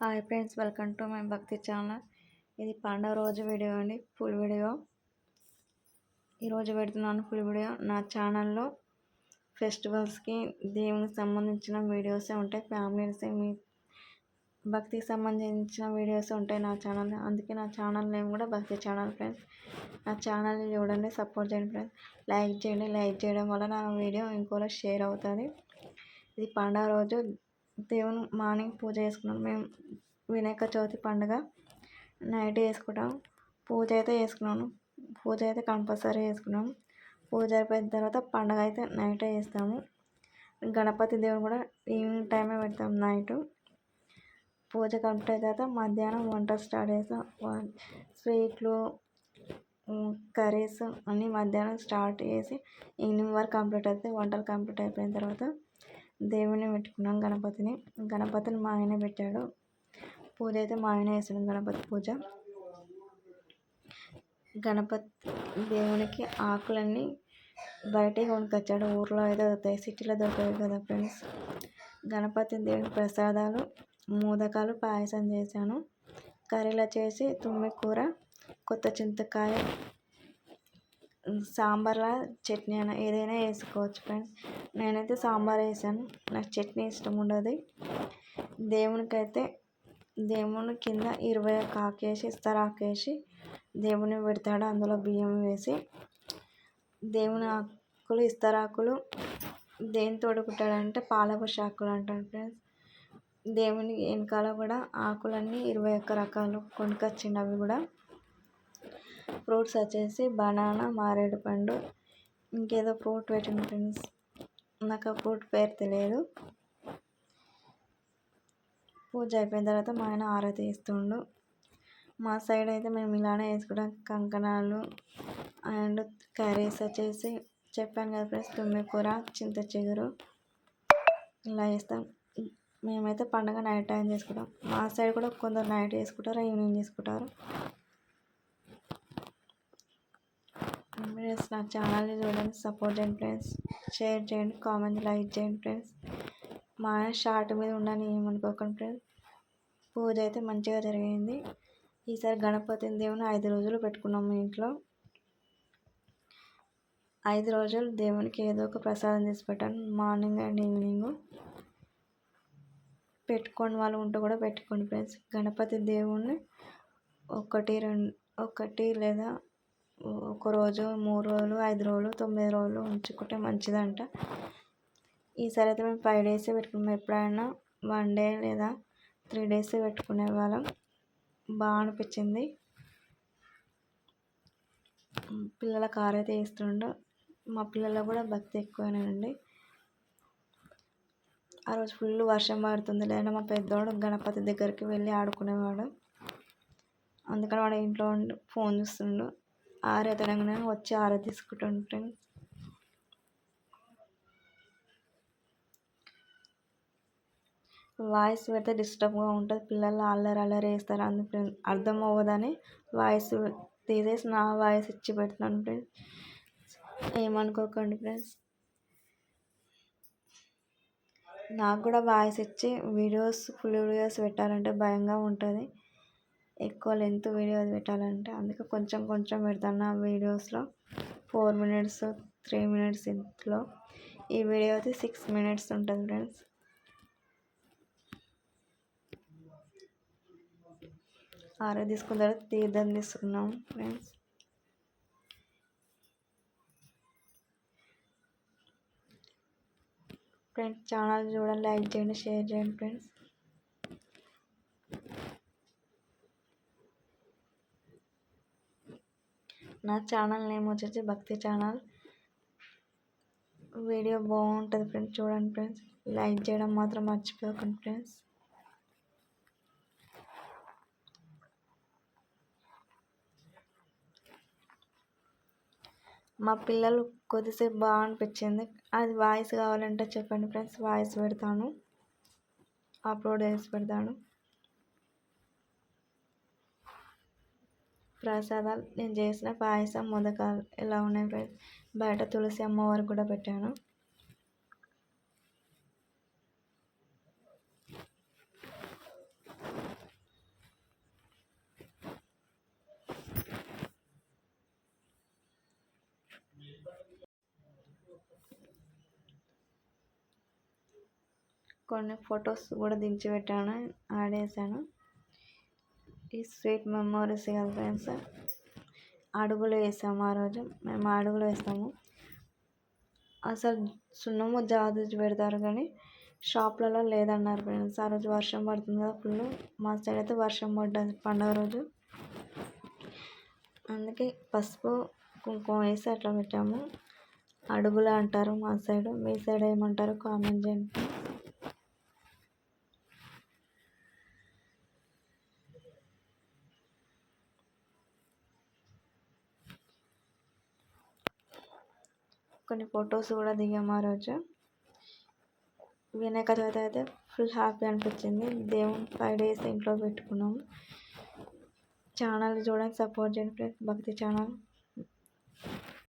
Hi friends welcome to my భక్తి channel. ఇది పండుగ రోజు వీడియో అండి ఫుల్ వీడియో. ఈరోజు పెడుతున్నాను ఫుల్ వీడియో. నా ఛానల్లో ఫెస్టివల్స్కి దేవునికి సంబంధించిన వీడియోసే ఉంటాయి ఫ్యామిలీస్ మీ భక్తికి సంబంధించిన వీడియోస్ ఉంటాయి నా ఛానల్ అందుకే నా ఛానల్ నేమ్ కూడా భక్తి ఛానల్ ఫ్రెండ్స్. నా ఛానల్ని చూడండి సపోర్ట్ చేయండి ఫ్రెండ్స్. లైక్ చేయండి లైక్ చేయడం వల్ల నా వీడియో ఇంకోలా షేర్ అవుతుంది. ఇది పండుగ రోజు దేవుని మార్నింగ్ పూజ చేసుకున్నాం. మేము వినాయక చవితి పండుగ నైట్ చేసుకుంటాం. పూజ అయితే చేసుకున్నాను. పూజ అయితే కంపల్సరీ చేసుకున్నాం. పూజ అయిపోయిన తర్వాత పండగ అయితే నైటే చేస్తాము. గణపతి దేవుని కూడా ఈవినింగ్ టైమే పెడతాం నైట్. పూజ కంప్లీట్ అయిన తర్వాత మధ్యాహ్నం వంట స్టార్ట్ చేస్తాం. స్వీట్లు కర్రీస్ అన్నీ మధ్యాహ్నం స్టార్ట్ చేసి ఈవినింగ్ వరకు కంప్లీట్ అయితే వంటలు కంప్లీట్ అయిపోయిన తర్వాత దేవుని పెట్టుకున్నాం గణపతిని. గణపతిని మా ఆయన పెట్టాడు. పూజ అయితే మా ఆయన చేసాడు గణపతి పూజ. గణపతి దేవునికి ఆకులన్నీ బయటికి కొనుకొచ్చాడు. ఊర్లో అయితే దొరుకుతాయి సిటీలో దొరకవు కదా ఫ్రెండ్స్. గణపతి దేవుని ప్రసాదాలు మోదకాలు పాయసం చేశాను. కర్రీలో చేసి తుమ్మి కూర కొత్త చింతకాయ సాంబార్లా చట్నీ అయినా ఏదైనా వేసుకోవచ్చు ఫ్రెండ్స్. నేనైతే సాంబార్ వేసాను. నాకు చట్నీ ఇష్టం ఉండదు. దేవునికైతే దేవుని కింద ఇరవై ఒక ఆకేసి ఇస్తరాకేసి దేవుని పెడతాడు. అందులో బియ్యం వేసి దేవుని ఆకులు ఇస్తరాకులు దేని తోడుకుంటాడంటే పాలపుష ఆకులు అంటాడు ఫ్రెండ్స్. దేవుని వెనకాల కూడా ఆకులన్నీ ఇరవై ఒక్క రకాలు కొనుకొచ్చిండు అవి కూడా. ఫ్రూట్స్ వచ్చేసి బనానా మారేడుపండు ఇంకేదో ఫ్రూట్ పెట్టిన ఫ్రెండ్స్. నాకు ఆ ఫ్రూట్ పేరు తెలియదు. పూజ అయిపోయిన తర్వాత మా ఆయన ఆరతి ఇస్తుండు. మా సైడ్ అయితే మేము ఇలానే వేసుకుంటాం. కంకణాలు అండ్ కర్రీస్ వచ్చేసి చెప్పాను కదా ఫ్రెండ్స్ తుమ్మికూర చింత చిగురు ఇలా వేస్తాం. మేమైతే పండుగ నైట్ టైం చేసుకుంటాం. మా సైడ్ కూడా కొందరు నైట్ చేసుకుంటారు ఈవినింగ్ చేసుకుంటారు. ఫ్రెండ్స్ నా ఛానల్ని చూడండి. సపోర్ట్ చేయండి ఫ్రెండ్స్. షేర్ చేయండి. కామెంట్ లైక్ చేయండి ఫ్రెండ్స్. మా షార్ట్ మీద ఉండని ఏమనుకోకండి ఫ్రెండ్స్. పూజ అయితే మంచిగా జరిగింది. ఈసారి గణపతి దేవుని ఐదు రోజులు పెట్టుకున్నాము ఇంట్లో. ఐదు రోజులు దేవునికి ఏదో ఒక ప్రసాదం చేసి పెట్టాను. Morning and evening. పెట్టుకోని వాళ్ళు ఉంటే కూడా పెట్టుకోండి ఫ్రెండ్స్. గణపతి దేవుణ్ణి ఒకటి రెండు ఒకటి లేదా ఒక రోజు మూడు రోజులు ఐదు రోజులు తొమ్మిది రోజులు ఉంచుకుంటే మంచిదంట. ఈసారి అయితే మేము ఫైవ్ డేసే పెట్టుకున్నాం. ఎప్పుడైనా వన్ డే లేదా త్రీ డేస్ పెట్టుకునే వాళ్ళం. బాగా అనిపించింది. పిల్లల కారు అయితే వేస్తుండో. మా పిల్లలు కూడా భక్తి ఎక్కువనండి ఆ రోజు ఫుల్ వర్షం పడుతుంది. లేదా మా పెద్దోడు గణపతి దగ్గరికి వెళ్ళి ఆడుకునేవాడు. అందుకని వాడు ఇంట్లో ఉండి ఫోన్ చూస్తుండు. ఆరాధనగా వచ్చి ఆరా తీసుకుంటుంటే వాయిస్ పెడితే డిస్టర్బ్గా ఉంటుంది. పిల్లలు అల్లరి అల్లరి వేస్తారు అందుకు అర్థం అవ్వదని వాయిస్ తీసేసి నా వాయిస్ ఇచ్చి పెడుతున్నాను ఫ్రెండ్స్. ఏమనుకోకండి ఫ్రెండ్స్. నాకు కూడా వాయిస్ ఇచ్చి వీడియోస్ ఫుల్ వీడియోస్ పెట్టాలంటే భయంగా ఉంటుంది. ఎక్కువ లెంత్ వీడియోస్ పెట్టాలంటే. అందుకే కొంచెం కొంచెం పెడతాను వీడియోస్లో. ఫోర్ మినిట్స్ త్రీ మినిట్స్ ఇంట్లో. ఈ వీడియో అయితే సిక్స్ మినిట్స్ ఉంటుంది ఫ్రెండ్స్. ఆరో తీసుకున్న తర్వాత తీర్థం తీసుకున్నాం ఫ్రెండ్స్. ఫ్రెండ్స్ ఛానల్ చూడండి లైక్ చేయండి షేర్ చేయండి ఫ్రెండ్స్. నా ఛానల్ నేమ్ వచ్చేసి భక్తి ఛానల్. వీడియో బాగుంటుంది ఫ్రెండ్స్ చూడండి ఫ్రెండ్స్. లైక్ చేయడం మాత్రం మర్చిపోకండి ఫ్రెండ్స్. మా పిల్లలు కొద్దిసేపు బాగా అనిపించింది. అది వాయిస్ కావాలంటే చెప్పండి ఫ్రెండ్స్ వాయిస్ పెడతాను. అప్లోడ్ చేసి పెడతాను. ప్రసాదాలు నేను చేసిన పాయసం మొదకాలు ఇలా ఉన్నాయి ఫ్రెండ్స్ బయట తులసి అమ్మవారు కూడా పెట్టాను. కొన్ని ఫొటోస్ కూడా దించి పెట్టాను ఆడేసాను. ఈ స్వీట్ మెమోరీస్ కదా ఫ్రెండ్స్? అడుగులు వేసాము ఆ రోజు. మేము అడుగులు వేస్తాము. అసలు సున్నము జాదు పెడతారు కానీ షాప్లలో లేదన్నారు ఫ్రెండ్స్. ఆ రోజు వర్షం పడుతుంది కదా ఫుల్ మా సైడ్ అయితే వర్షం పడ్డది పండుగ రోజు. అందుకే పసుపు కుంకుమ వేసి అట్లా పెట్టాము. అడుగులు అంటారు మా సైడ్. మీ సైడ్ ఏమంటారు కామెంట్ చేయండి. కొన్ని ఫొటోస్ కూడా దిగాము ఆ రోజు. వినాయక చవితి అయితే ఫుల్ హ్యాపీ అనిపించింది. దేవుని ఫైవ్ డేస్ ఇంట్లో పెట్టుకున్నాము. ఛానల్ చూడండి సపోర్ట్ చేయండి ఫ్రెండ్స్ భక్తి ఛానల్